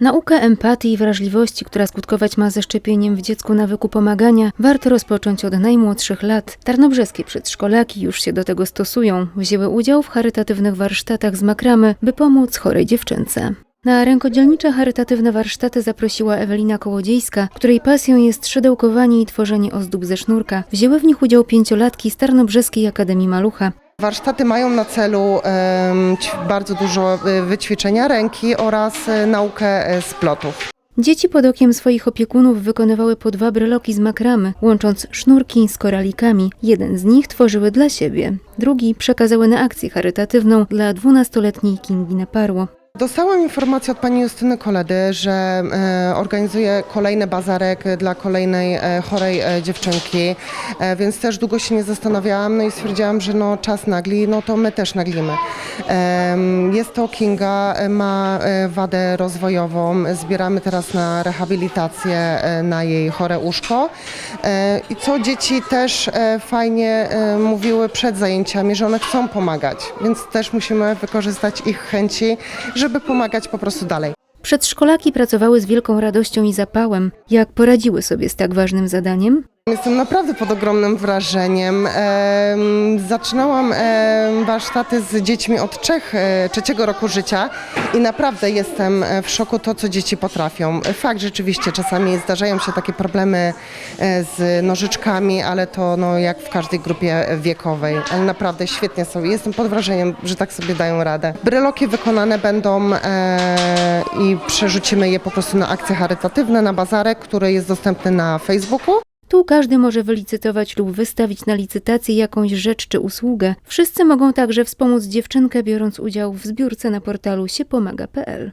Naukę empatii i wrażliwości, która skutkować ma zeszczepieniem w dziecku nawyku pomagania, warto rozpocząć od najmłodszych lat. Tarnobrzeskie przedszkolaki już się do tego stosują. Wzięły udział w charytatywnych warsztatach z makramy, by pomóc chorej dziewczynce. Na rękodzielnicze charytatywne warsztaty zaprosiła Ewelina Kołodziejska, której pasją jest szydełkowanie i tworzenie ozdób ze sznurka. Wzięły w nich udział pięciolatki z Tarnobrzeskiej Akademii Malucha. Warsztaty mają na celu bardzo dużo e, wyćwiczenia ręki oraz e, naukę e, splotów. Dzieci pod okiem swoich opiekunów wykonywały po dwa bryloki z makramy, łącząc sznurki z koralikami. Jeden z nich tworzyły dla siebie, drugi przekazały na akcję charytatywną dla dwunastoletniej Kingi Naparło. Dostałam informację od pani Justyny Koledy, że e, organizuje kolejny bazarek dla kolejnej e, chorej e, dziewczynki, więc też długo się nie zastanawiałam, no i stwierdziłam, że no czas nagli, no to my też naglimy. Jest to Kinga, ma wadę rozwojową, zbieramy teraz na rehabilitację na jej chore uszko i co dzieci też fajnie mówiły przed zajęciami, że one chcą pomagać, więc też musimy wykorzystać ich chęci, żeby pomagać po prostu dalej. Przedszkolaki pracowały z wielką radością i zapałem. Jak poradziły sobie z tak ważnym zadaniem? Jestem naprawdę pod ogromnym wrażeniem. Em, Zaczynałam warsztaty z dziećmi od trzech, e, trzeciego roku życia i naprawdę jestem e, w szoku to, co dzieci potrafią. Fakt, rzeczywiście czasami zdarzają się takie problemy e, z nożyczkami, ale to no, jak w każdej grupie wiekowej. Ale naprawdę świetnie sobie. Jestem pod wrażeniem, że tak sobie dają radę. Bryloki wykonane będą i przerzucimy je po prostu na akcje charytatywne, na bazarek, który jest dostępny na Facebooku. Tu każdy może wylicytować lub wystawić na licytację jakąś rzecz czy usługę. Wszyscy mogą także wspomóc dziewczynkę, biorąc udział w zbiórce na portalu siepomaga.pl.